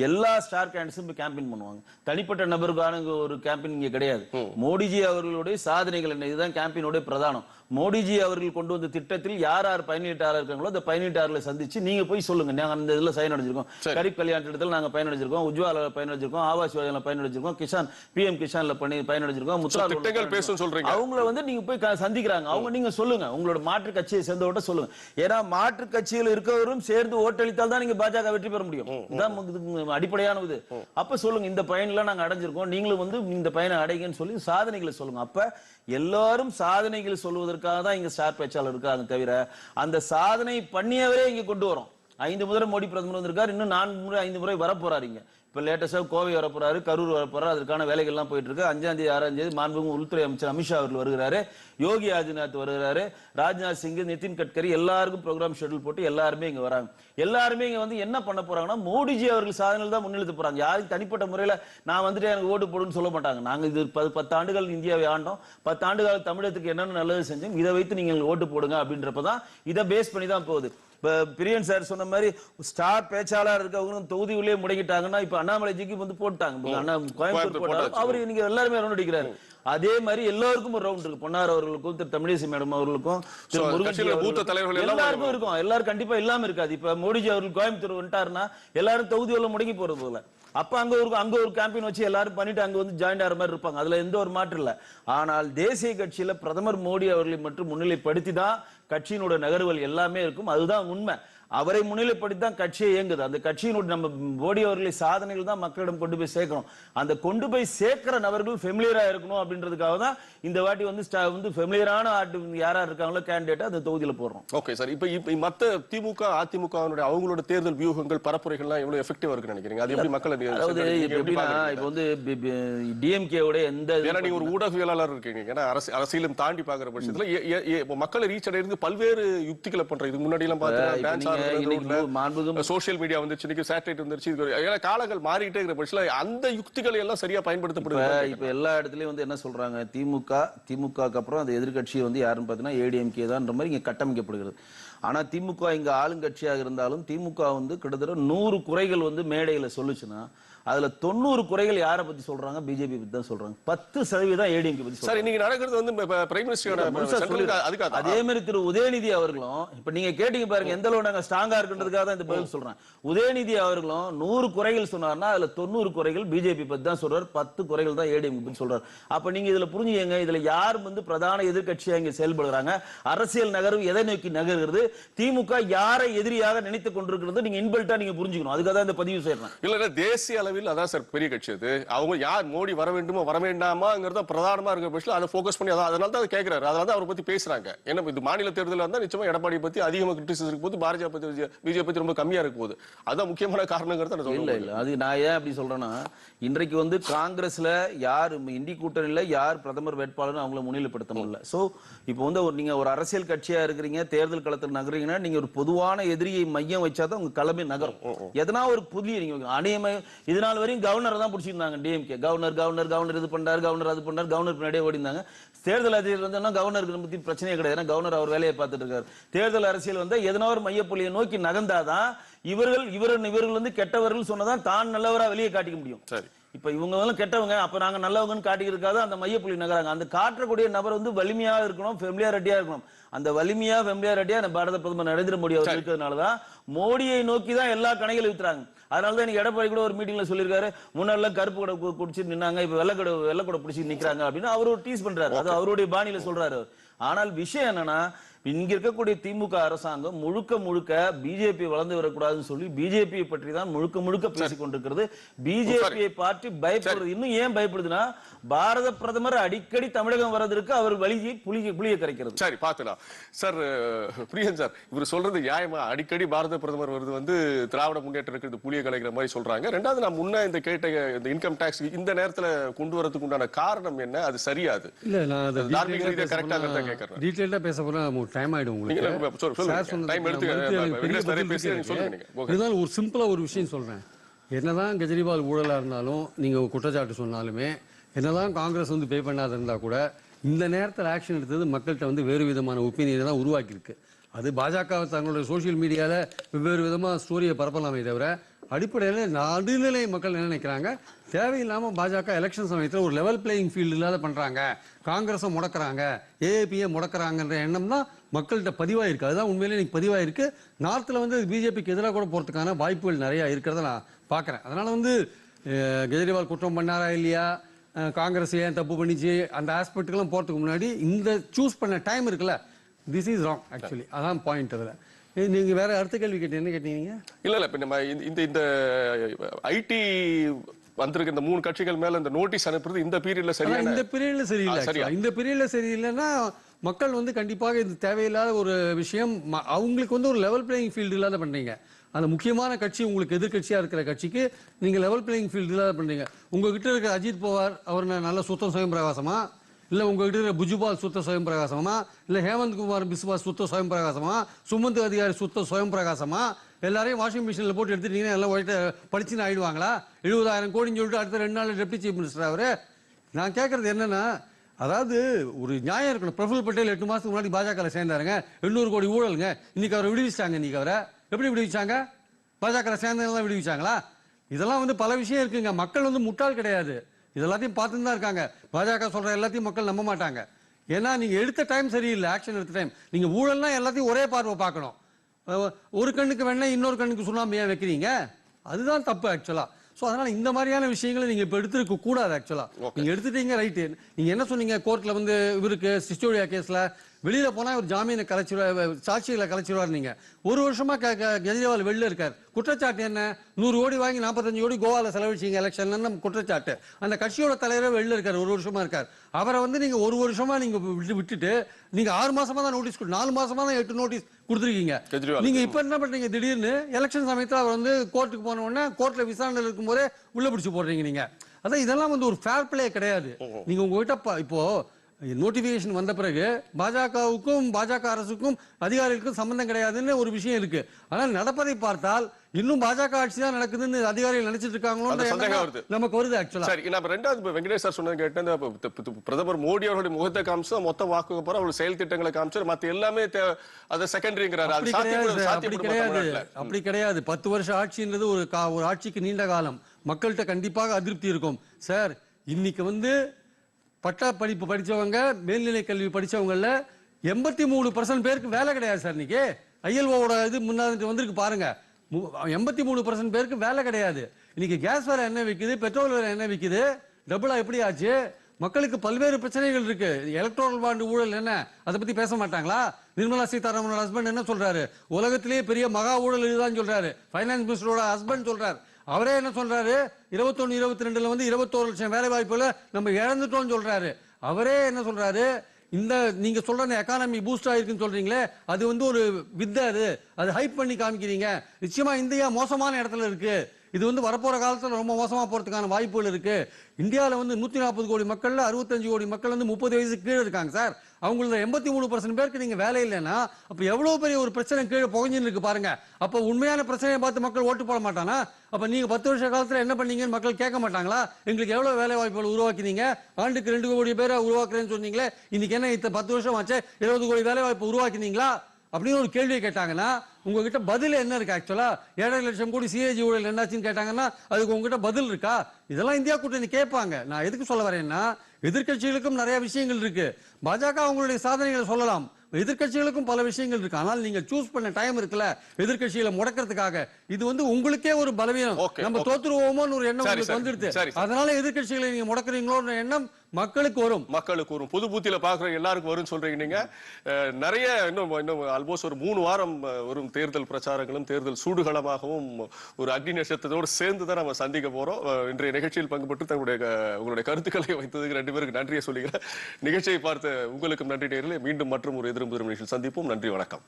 எல்லா ஸ்டார் கேண்டிடேட்ஸும் இப்போ கேம்பெயின் பண்ணுவாங்க. தனிப்பட்ட நபருக்கான ஒரு கேம்பெயின் இங்க கிடையாது. மோடிஜி அவர்களுடைய சாதனைகள் என்ன? இதுதான் கேம்பெயினோட பிரதானம். மோடிஜி அவர்கள் கொண்டு வந்த திட்டத்தில் யார் யார் பயனீட்டாளர் இருக்காங்களோ அந்த பயனீட்டாளர்களை சந்திச்சு நீங்க போய் சொல்லுங்க. நாங்க அந்த இதுல சைன் அடைஞ்சிருக்கோம் கரீப் கல்யாண திட்டத்தில் நாங்க பயனடைஞ்சிருக்கோம் உஜ்வால பயனடைஞ்சிருக்கோம் ஆவாஸ் யோஜனா பயனடைஞ்சிருக்கோம் கிசான் பிஎம் கிசான்ல பண்ணி பயனடைஞ்சிருக்கோம் முத்ரா. பேசுன்னு சொல்றீங்க. அவங்கள வந்து நீங்க போய் சந்திக்கிறாங்க. அவங்க நீங்க சொல்லுங்க. உங்களோட மாற்று கட்சியை சேர்ந்தவட்ட சொல்லுங்க. ஏன்னா மாற்று கட்சியில் இருக்கவரும் சேர்ந்து ஓட்டளித்தால் தான் நீங்க பாஜக வெற்றி பெற முடியும். இதான் மு- இதுக்கு அடிப்படையான இது அப்ப சொல்லுங்க. இந்த பயன்ல நாங்க அடைஞ்சிருக்கோம். நீங்களும் வந்து இந்த பயனை அடைங்கன்னு சொல்லி சாதனைகளை சொல்லுங்க. அப்ப எல்லாரும் சாதனைகள் சாதனைக்காக தான் இங்க ஸ்டார் பேச்சாளர் இருக்காங்க தவிர அந்த சாதனை பண்ணியவரே இங்க கொண்டு வரோம். ஐந்து முறை மோடி பிரதமர் வந்திருக்காரு இன்னும் நான்கு முறை ஐந்து முறை வரப்போறாரு இங்க. இப்போ லேட்டஸ்டாக கோவை வரப்போறாரு கரூர் வரப்போறாரு அதற்கான வேலைகள்லாம் போயிட்டு இருக்கு அஞ்சாம் தேதி ஆறாம் தேதி மாண்புமிகு உள்துறை அமைச்சர் அமித்ஷா அவர்கள் வருகிறாரு. யோகி ஆதித்யநாத் வருகிறாரு. ராஜ்நாத் சிங் நிதின் கட்கரி எல்லாருக்கும் ப்ரோக்ராம் ஷெட்யூல் போட்டு எல்லாருமே இங்க வராங்க. எல்லாருமே இங்க வந்து என்ன பண்ண போறாங்கன்னா மோடிஜி அவர்கள் சாதனை தான் முன்னெடுத்து போறாங்க. யாரும் தனிப்பட்ட முறையில் நான் வந்துட்டு எனக்கு ஓட்டு போடுன்னு சொல்ல மாட்டாங்க. நாங்கள் இது பத்து ஆண்டுகள் இந்தியாவை ஆண்டோம். பத்து ஆண்டுகள் தமிழகத்துக்கு என்னென்ன நல்லது செஞ்சோம் இதை வைத்து நீங்கள் எங்களுக்கு ஓட்டு போடுங்க அப்படின்றப்பதான் இதை பேஸ் பண்ணி தான் போகுது. பிரியன் சார் சொன்ன மாதிரி ஸ்டார் பேச்சாளர் இருக்கவங்க தொகுதி உள்ளே முடங்கிட்டாங்கன்னா இப்ப அண்ணாமலைஜிக்கு வந்து போட்டாங்க. அண்ணா கோயம்புத்தூர் போட்டாச்சு. அவர் இன்னைக்கு எல்லாருமே ரவுண்ட் அடிக்கிறாரு. அதே மாதிரி எல்லாருக்கும் ஒரு ரவுண்ட் இருக்கு. பொன்னார் அவர்களுக்கும் திரு தமிழிசை மேடம் அவர்களுக்கும் எல்லாருக்கும் இருக்கும். எல்லாரும் கண்டிப்பா இல்லாம இருக்காது. இப்ப மோடிஜி அவர்கள் கோயம்புத்தூர் வந்துட்டாருன்னா எல்லாரும் தொகுதி உள்ள முடங்கி போறது போல. அப்ப அங்க ஒரு அங்க ஒரு கேம்பெயின் வச்சு எல்லாரும் பண்ணிட்டு அங்க வந்து ஜாயின் ஆகிற மாதிரி இருப்பாங்க. அதுல எந்த ஒரு மாற்றம் இல்ல. ஆனால் தேசிய கட்சியில பிரதமர் மோடி அவர்களை மட்டும் முன்னிலைப்படுத்தி தான் கட்சியினோட நகர்வுகள் எல்லாமே இருக்கும். அதுதான் உண்மை. அவரை முன்னிலைப்படுத்தி தான் கட்சியை இயங்குது. அந்த கட்சியினுடைய நம்ம மோடி அவர்களை சாதனைகள் தான் மக்களிடம் கொண்டு போய் சேர்க்கணும். அந்த கொண்டு போய் சேர்க்கிற நபர்கள் ஃபெமிலியரா இருக்கணும் அப்படின்றதுக்காக தான் இந்த வாட்டி வந்து வந்து ஃபெமிலியரான யாரா இருக்காங்களோ கேண்டிடேட் அந்த தொகுதியில போடுறோம். ஓகே சார் இப்ப இப்ப மத்த திமுக அதிமுகவினுடைய அவங்களோட தேர்தல் வியூகங்கள் பரப்புரைகள்லாம் எவ்வளவு எஃபெக்டிவா இருக்குன்னு நினைக்கிறீங்க? அது எப்படி மக்களை அதாவது எப்படின்னா? இப்ப வந்து டிஎம்கேவோட எந்த ஏன்னா நீங்க ஒரு ஊடகவியலாளர் இருக்கீங்க. ஏன்னா அரசு அரசியலும் தாண்டி பாக்குற பட்சத்துல மக்களை ரீச் அடையிறது பல்வேறு யுக்திகளை பண்ற இதுக்கு முன்னாடி எல்லாம் இப்ப சோஷியல் மீடியா வந்துருச்சு இன்னைக்கு சேட்டலைட் வந்துருச்சு. ஏன்னா காலங்கள் மாறிட்டே இருக்கிற பட்சத்தில் அந்த யுக்திகளை எல்லாம் சரியா பயன்படுத்தப்படுது இப்ப எல்லா இடத்துலயும் வந்து என்ன சொல்றாங்க? திமுக திமுகக்கு அப்புறம் அந்த எதிர்க்கட்சி வந்து யாருன்னு பாத்தீங்கன்னா ஏடிஎம்கே தான்ற மாதிரி இங்க கட்டமைக்கப்படுகிறது. ஆனா திமுக இங்க ஆளுங்கட்சியாக இருந்தாலும் திமுக வந்து கிட்டத்தட்ட நூறு குறைகள் வந்து மேடையில சொல்லுச்சுன்னா அதுல தொண்ணூறு குறைகள் யாரை பத்தி சொல்றாங்க? பிஜேபி பத்தி தான் சொல்றாங்க. பத்து சதவீதம் ஏடிஎம்கே பத்தி சார் இன்னைக்கு நடக்கிறது வந்து பிரைம் மினிஸ்டர் அதே மாதிரி திரு உதயநிதி அவர்களும் இப்ப நீங்க கேட்டீங்க பாருங்க எந்த அளவு நாங்க ஸ்ட்ராங்கா இருக்குன்றதுக்காக தான் இந்த பதில் சொல்றேன். உதயநிதி அவர்களும் நூறு குறைகள் சொன்னார்னா அதுல தொண்ணூறு குறைகள் பிஜேபி பத்தி தான் சொல்றாரு. பத்து குறைகள் தான் ஏடிஎம் பத்தி சொல்றாரு. அப்ப நீங்க இதுல புரிஞ்சுக்கங்க இதுல யார் வந்து பிரதான எதிர்க்கட்சியா இங்க செயல்படுறாங்க? அரசியல் நகர்வு எதை நோக்கி நகர்கிறது? திமுக யாரை எதிரியாக நினைத்துக் கொண்டிருக்கிறது? நீங்க இன்பில்ட்டா நீங்க புரிஞ்சுக்கணும். அதுக்காக தான் இந்த பதிவு செய்யறேன் இல்ல இல்ல தேசிய அளவில் அதான் சார் பெரிய கட்சி அது. அவங்க யார் மோடி வர வேண்டுமோ வர வேண்டாமாங்கிறத பிரதானமா இருக்கிற பட்சத்தில் அதை ஃபோக்கஸ் பண்ணி அதான் அதனால தான் கேட்கிறாரு அதனால தான் அவரை பத்தி பேசுறாங்க. ஏன்னா இது மாநில தேர்தலில் இருந்தா நிச்சயமா எடப்பாடி பத்தி அதிகமாக கிரிட்டிசிஸ் இருக்கு போது பாரதிய பத்தி பிஜேபி பத்தி ரொம்ப கம்மியா இருக்கு போது அதான் முக்கியமான காரணங்கிறத நான் இல்ல இல்ல. அது நான் ஏன் அப்படி சொல்றேன்னா இன்றைக்கு வந்து காங்கிரஸ்ல யார் இந்தி கூட்டணியில யார் பிரதமர் வேட்பாளர் அவங்கள முன்னிலைப்படுத்த முடியல சோ இப்போ வந்து ஒரு நீங்க ஒரு அரசியல் கட்சியா இருக்கிறீங்க தேர்தல் களத்தில் நகர்றீங்கன்னா நீங்க ஒரு பொதுவான எதிரியை மையம் வச்சாதான் உங்க கிளம்பி நகரும். எதனா ஒரு புதிய நீங்க அநியம இது நாள் வரையும் கவர்னர் தான் பிடிச்சிருந்தாங்க. டிஎம்கே கவர்னர் கவர்னர் கவர்னர் இது பண்ணார் கவர்னர் அது பண்ணார் கவர்னர் பின்னாடியே ஓடி இருந்தாங்க தேர்தல் அதிகாரி வந்தோம்னா கவர்னருக்கு பத்தி பிரச்சனையே கிடையாது. ஏன்னா கவர்னர் அவர் வேலையை பார்த்துட்டு இருக்காரு. தேர்தல் அரசியல் வந்து எதனா ஒரு மையப்புள்ளியை நோக்கி நகர்ந்தாதான் இவர்கள் இவர்கள் இவர்கள் வந்து கெட்டவர்கள் சொன்னதான் தான் நல்லவரா வெளியே காட்டிக்க முடியும். சரி. இப்ப இவங்க வந்து கெட்டவங்க அப்ப நாங்க நல்லவங்கன்னு காட்டிக்கிறதுக்காக அந்த மையப்புள்ளி நகராங்க. அந்த காட்டக்கூடிய நபர் வந்து வலிமையா இருக்கணும் ஃபெமிலியாரிட்டியா இருக்கணும். அந்த வலிமையா ஃபெமிலியாரிட்டியா நம்ம பாரத பிரதமர் நரேந்திர மோடி அவர் இருக்கிறதுனாலதான் மோடியை நோக்கி தான் எல்லா கணைகளும் வித்துறாங்க. அதனாலதான் இன்னைக்கு எடப்பாடி கூட ஒரு மீட்டிங்ல சொல்லியிருக்காரு. முன்னாடிலாம் கருப்பு கூட கு- குடிச்சு நின்னாங்க இப்ப வெள்ளை கூட வெள்ளை கூட பிடிச்சி நிக்கிறாங்க அப்படின்னு அவர் ஒரு டீஸ் பண்றாரு. அது அவருடைய பாணியில சொல்றாரு. ஆனால் விஷயம் என்னன்னா இங்க இருக்கக்கூடிய திமுக அரசாங்கம் முழுக்க முழுக்க பிஜேபி வளர்ந்து வரக்கூடாதுன்னு சொல்லி பிஜேபியை பற்றி தான் முழுக்க முழுக்க பேசிக் கொண்டிருக்கிறது பிஜேபியை பார்த்து பயப்படுறது இன்னும் ஏன் பயப்படுதுன்னா பாரத பிரதமர் அடிக்கடி தமிழகம் வர்றதற்கு அவர் வழியை புளிய புளிய கரைக்கிறது. சரி பார்த்துலாம் சார் பிரியன் சார் இவர் சொல்றது நியாயமா? அடிக்கடி பாரத பிரதமர் வருது வந்து திராவிட முன்னேற்ற இருக்கிறது புளிய கலைக்கிற மாதிரி சொல்றாங்க. ரெண்டாவது நான் முன்ன இந்த கேட்ட இந்த இன்கம் டாக்ஸ் இந்த நேரத்துல கொண்டு வரதுக்கு உண்டான காரணம் என்ன? அது சரியாது. இல்ல நான் தான் கேட்கறேன். டீட்டெயிலா பேச போனா டைம் ஆயிடும் உங்களுக்கு. இருந்தாலும் ஒரு சிம்பிளா ஒரு விஷயம் சொல்றேன். என்னதான் கெஜ்ரிவால் ஊழலா இருந்தாலும் நீங்க குற்றச்சாட்டு சொன்னாலுமே என்னதான் காங்கிரஸ் வந்து பே பண்ணாத இருந்தா கூட இந்த நேரத்தில் ஆக்ஷன் எடுத்தது மக்கள்கிட்ட வந்து வேறு விதமான ஒப்பீனியனை தான் உருவாக்கியிருக்கு. அது பாஜக தங்களுடைய சோஷியல் மீடியால வெவ்வேறு விதமா ஸ்டோரியை பரப்பலாமே தவிர அடிப்படையில் நடுநிலை மக்கள் என்ன நினைக்கிறாங்க? தேவையில்லாமல் பாஜக எலெக்ஷன் சமயத்தில் ஒரு லெவல் பிளேயிங் ஃபீல்டு இல்லாத பண்ணுறாங்க காங்கிரஸை முடக்கிறாங்க. ஏஏபியை முடக்கிறாங்கன்ற எண்ணம் தான் மக்கள்கிட்ட பதிவாயிருக்கு. அதுதான் உண்மையிலேயே இன்னைக்கு பதிவாயிருக்கு. நார்த்தில் வந்து பிஜேபிக்கு எதிராக கூட போகிறதுக்கான வாய்ப்புகள் நிறையா இருக்கிறத நான் பார்க்குறேன். அதனால் வந்து கெஜ்ரிவால் குற்றம் பண்ணாரா இல்லையா? காங்கிரஸ் ஏன் தப்பு பண்ணிச்சு? அந்த ஆஸ்பெக்ட்டுக்கெல்லாம் போகிறதுக்கு முன்னாடி இந்த சூஸ் பண்ண டைம் இருக்குல்ல. திஸ் இஸ் ராங் ஆக்சுவலி அதான் பாயிண்ட் அதில். நீங்கள் வேற அடுத்த கேள்வி கேட்டீங்க. என்ன கேட்டீங்க இல்ல இல்ல. இப்ப நம்ம இந்த இந்த ஐடி வந்திருக்க. இந்த மூணு கட்சிகள் மேல இந்த நோட்டீஸ் அனுப்புறது இந்த பீரியட்ல சரியான இந்த பீரியட்ல சரியில்லை. இந்த பீரியட்ல சரியில்லைன்னா மக்கள் வந்து கண்டிப்பாக இது தேவையில்லாத ஒரு விஷயம். அவங்களுக்கு வந்து ஒரு லெவல் பிளேயிங் ஃபீல்டு இல்லாத பண்றீங்க. அந்த முக்கியமான கட்சி உங்களுக்கு எதிர்க்கட்சியா இருக்கிற கட்சிக்கு நீங்க லெவல் பிளேயிங் ஃபீல்டு இல்லாத பண்றீங்க. உங்ககிட்ட இருக்கிற அஜித் பவார் அவர் நல்ல சுத்தம் சுயம் பிரகாசமா? இல்ல உங்ககிட்ட இருக்கிற புஜுபால் சுத்த சுயம் பிரகாசமா? இல்ல ஹேமந்த் குமார் பிஸ்வாஸ் சுத்த சுயம் பிரகாசமா? சுமந்த் அதிகாரி சுத்த சுயம் பிரகாசமா? எல்லாரையும் வாஷிங் மிஷினில் போட்டு எடுத்துட்டீங்கன்னா எல்லாம் ஒயிட்ட படிச்சுன்னு ஆயிடுவாங்களா? எழுபதாயிரம் கோடின்னு சொல்லிட்டு அடுத்த ரெண்டு நாள் டெப்டி சீஃப் மினிஸ்டர் அவர். நான் கேட்கறது என்னன்னா அதாவது ஒரு நியாயம் இருக்கணும். பிரஃபுல் பட்டேல் எட்டு மாதத்துக்கு முன்னாடி பாஜகவில் சேர்ந்தாருங்க. எண்ணூறு கோடி ஊழலுங்க. இன்னைக்கு அவரை விடுவிச்சாங்க இன்னைக்கு அவரை. எப்படி விடுவிச்சாங்க? பாஜக சேர்ந்ததெல்லாம் விடுவிச்சாங்களா? இதெல்லாம் வந்து பல விஷயம் இருக்குங்க. மக்கள் வந்து முட்டாள் கிடையாது. இதெல்லாத்தையும் பார்த்துன்னு தான் இருக்காங்க. பாஜக சொல்கிற எல்லாத்தையும் மக்கள் நம்ப மாட்டாங்க. ஏன்னா நீங்கள் எடுத்த டைம் சரியில்லை. ஆக்ஷன் எடுத்த டைம் நீங்கள் ஊழல்னா எல்லாத்தையும் ஒரே பார்வை பார்க்கணும். ஒரு கண்ணுக்கு வெண்ணெய் இன்னொரு கண்ணுக்கு சுண்ணாம்பு ஏன் வைக்கிறீங்க? அதுதான் தப்பு ஆக்சுவலா ஸோ அதனால இந்த மாதிரியான விஷயங்களை நீங்க இப்ப எடுத்துருக்க கூடாது ஆக்சுவலா நீங்க எடுத்துட்டீங்க ரைட்டு நீங்க என்ன சொன்னீங்க? கோர்ட்ல வந்து இவருக்கு சிஸ்டோடியா கேஸ்ல வெளியில போனா இவர் ஜாமீனை கலைச்சிருவா சாட்சிகளை கலைச்சிருவார் நீங்க. ஒரு வருஷமா கெஜ்ரிவால் வெளில இருக்கார். குற்றச்சாட்டு என்ன? நூறு கோடி வாங்கி நாற்பத்தஞ்சு கோடி கோவால செலவழிச்சீங்க எலெக்ஷன்ல குற்றச்சாட்டு. அந்த கட்சியோட தலைவரே வெளில இருக்கார் ஒரு வருஷமா இருக்கார். அவரை வந்து நீங்க ஒரு வருஷமா நீங்க விட்டு விட்டுட்டு நீங்க ஆறு மாசமா தான் நோட்டீஸ் நாலு மாசமா தான் எட்டு நோட்டீஸ் கொடுத்துருக்கீங்க. நீங்க இப்ப என்ன பண்றீங்க? திடீர்னு எலெக்ஷன் சமயத்துல அவர் வந்து கோர்ட்டுக்கு போன உடனே கோர்ட்ல விசாரணையில் இருக்கும்போதே உள்ள பிடிச்சு போடுறீங்க நீங்க. அதான் இதெல்லாம் வந்து ஒரு ஃபேர் பிளே கிடையாது. நீங்க உங்ககிட்ட இப்போ நோட்டிபிகேஷன் வந்த பிறகு பாஜகவுக்கும் பாஜக அரசுக்கும் அதிகாரிகளுக்கும் சம்பந்தம் கிடையாதுன்னு ஒரு விஷயம் இருக்கு. ஆனால் நடப்பதை பார்த்தால் இன்னும் பாஜக ஆட்சி தான் நடக்குதுன்னு அதிகாரிகள் நினைச்சிட்டு இருக்காங்களோ. நமக்கு வருது ஆக்சுவலா சரி நம்ம ரெண்டாவது வெங்கடேஷ் சார் சொன்னது ப- பிரதமர் மோடி அவருடைய முகத்தை காமிச்சு மொத்த வாக்கு போற அவருடைய செயல் திட்டங்களை காமிச்சு மத்த எல்லாமே அது செகண்டரிங்கிறாரு அப்படி கிடையாது அப்படி கிடையாது பத்து வருஷம் ஆட்சின்றது ஒரு ஒரு ஆட்சிக்கு நீண்ட காலம். மக்கள்கிட்ட கண்டிப்பாக அதிருப்தி இருக்கும். சார் இன்னைக்கு வந்து பட்டா படிப்பு படித்தவங்க மேல்நிலை கல்வி படிச்சவங்கல்ல எண்பத்தி மூணு பர்சன்ட் பேருக்கு வேலை கிடையாது சார் இன்னைக்கு. ஐஎல்ஓட இது முன்னாடி வந்திருக்கு பாருங்க. எண்பத்தி மூணு பர்சன்ட் பேருக்கு வேலை கிடையாது. இன்னைக்கு கேஸ் வேலை என்ன விற்குது பெட்ரோல் வேலை என்ன விற்குது டபுளா எப்படி ஆச்சு? மக்களுக்கு பல்வேறு பிரச்சனைகள் இருக்கு. எலக்ட்ரோல் பாண்டு ஊழல் என்ன? அதை பத்தி பேச மாட்டாங்களா? நிர்மலா சீதாராமனோட ஹஸ்பண்ட் என்ன சொல்றாரு? உலகத்திலேயே பெரிய மகா ஊழல் இதுதான் சொல்றாரு. ஃபைனான்ஸ் மினிஸ்டரோட ஹஸ்பண்ட் சொல்றாரு. அவரே என்ன சொல்றாரு? இருபத்தொன்னு இருபத்தி ரெண்டுல வந்து இருபத்தோரு லட்சம் வேலை வாய்ப்புல நம்ம இழந்துட்டோம்னு சொல்றாரு. அவரே என்ன சொல்றாரு? இந்த நீங்க சொல்ற எக்கானமி பூஸ்ட் ஆயிருக்குன்னு சொல்றீங்களே அது வந்து ஒரு வித்தை அது. அது ஹைப் பண்ணி காமிக்கிறீங்க. நிச்சயமா இந்தியா மோசமான இடத்துல இருக்கு. இது வந்து வரப்போற காலத்துல ரொம்ப மோசமா போறதுக்கான வாய்ப்புகள் இருக்கு. இந்தியாவில் வந்து நூத்தி நாற்பது கோடி மக்கள்ல அறுபத்தஞ்சு கோடி மக்கள் வந்து முப்பது வயசு கீழே இருக்காங்க சார். அவங்கள எண்பத்தி மூணு பர்சன்ட் பேருக்கு நீங்க வேலை இல்லைன்னா அப்ப எவ்வளவு பெரிய ஒரு பிரச்சனை கீழே புகஞ்சின்னு இருக்கு பாருங்க. அப்ப உண்மையான பிரச்சனையை பார்த்து மக்கள் ஓட்டு போட மாட்டானா? அப்ப நீங்க பத்து வருஷ காலத்துல என்ன பண்ணீங்கன்னு மக்கள் கேட்க மாட்டாங்களா? எங்களுக்கு எவ்வளவு வேலை வாய்ப்புகள் உருவாக்கினீங்க? ஆண்டுக்கு ரெண்டு கோடி பேரை உருவாக்குறேன்னு சொன்னீங்களே இன்னைக்கு என்ன இத்த பத்து வருஷம் ஆச்சு? இருபது கோடி வேலை வாய்ப்பு உருவாக்கினீங்களா? அப்படின்னு ஒரு கேள்வியை கேட்டாங்கன்னா உங்ககிட்ட பதில் என்ன இருக்கு ஆக்சுவலா ஏழரை லட்சம் கோடி சிஏஜி ஊழல் என்னாச்சுன்னு கேட்டாங்கன்னா அதுக்கு உங்ககிட்ட பதில் இருக்கா? இதெல்லாம் இந்தியா கூட்டணி கேட்பாங்க. நான் எதுக்கு சொல்ல வரேன்னா எதிர்க்கட்சிகளுக்கும் நிறைய விஷயங்கள் இருக்கு. பாஜக அவங்களுடைய சாதனைகளை சொல்லலாம். எதிர்க்கட்சிகளுக்கும் பல விஷயங்கள் இருக்கு. ஆனால் நீங்க சூஸ் பண்ண டைம் இருக்குல்ல எதிர்க்கட்சிகளை முடக்கிறதுக்காக. இது வந்து உங்களுக்கே ஒரு பலவீனம். நம்ம. தோத்துருவோமோன்னு ஒரு எண்ணம் உங்களுக்கு வந்துடுது. அதனால எதிர்க்கட்சிகளை நீங்க முடக்கிறீங்களோன்ற எண்ணம் மக்களுக்கு வரும். மக்களுக்கு வரும். புது பூத்தியில பாக்குற எல்லாருக்கும் வரும்னு சொல்றீங்க நீங்க. நிறைய இன்னும் இன்னும் ஆல்மோஸ்ட் ஒரு மூணு வாரம் வரும் தேர்தல் பிரச்சாரங்களும் தேர்தல் சூடுகளமாகவும் ஒரு அக்னி நட்சத்திரத்தோடு சேர்ந்து தான் நம்ம சந்திக்க போறோம். இன்றைய நிகழ்ச்சியில் பங்கு பெற்று தங்களுடைய உங்களுடைய கருத்துக்களை வைத்ததுக்கு ரெண்டு பேருக்கு நன்றியை சொல்லுகிறேன் நிகழ்ச்சியை பார்த்த உங்களுக்கும் நன்றி நேரில் மீண்டும் மற்றும் ஒரு எதிரும் நிகழ்ச்சியில் சந்திப்போம். நன்றி வணக்கம்.